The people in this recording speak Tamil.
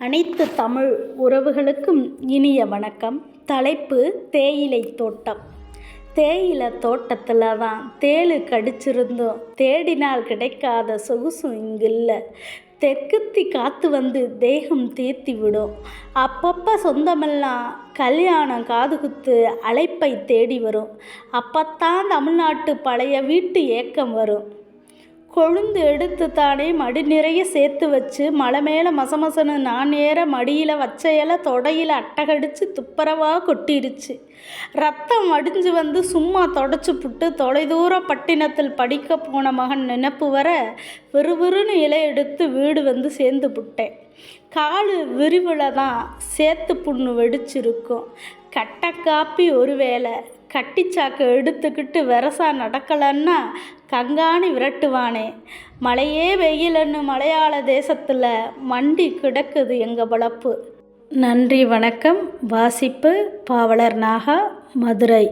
அனைத்து தமிழ் உறவுகளுக்கும் இனிய வணக்கம். தலைப்பு தேயிலை தோட்டம். தேயிலை தோட்டத்தில் தான் தேளு கடிச்சிருந்தோம். தேடினால் கிடைக்காத சொகுசும் இங்கில்லை. தெற்குத்தி காத்து வந்து தேகம் தீர்த்தி விடும். அப்பப்போ சொந்தமெல்லாம் கல்யாணம் காதுகுத்து அழைப்பை தேடி வரும். அப்பத்தான் தமிழ்நாட்டு பழைய வீட்டு ஏக்கம் வரும். கொழுந்து எடுத்து தானே மடி நிறைய சேர்த்து வச்சு மலை மேலே மசமசனு நான் ஏற மடியில் வச்ச இலை தொடையில் அட்டகடிச்சு துப்பரவாக கொட்டிருச்சு. ரத்தம் வடிஞ்சு வந்து சும்மா தொடச்சு புட்டு தொலைதூர பட்டினத்தில் படிக்க போன மகன் நினப்பு வர விறுவிறுன்னு இலை எடுத்து வீடு வந்து சேர்ந்து புட்டேன். காலு விரிவில் தான் சேத்து புண்ணு வெடிச்சிருக்கும். கட்டக்காப்பி ஒரு வேளை. கட்டிச்சாக்கு எடுத்துக்கிட்டு வெரசா நடக்கலன்னா கங்காணி விரட்டுவானே. மழையே வெயிலன்னு மலையாள தேசத்தில் மண்டி கிடக்குது எங்கள் வளப்பு. நன்றி வணக்கம். வாசிப்பு பாவலர் நாகா மதுரை.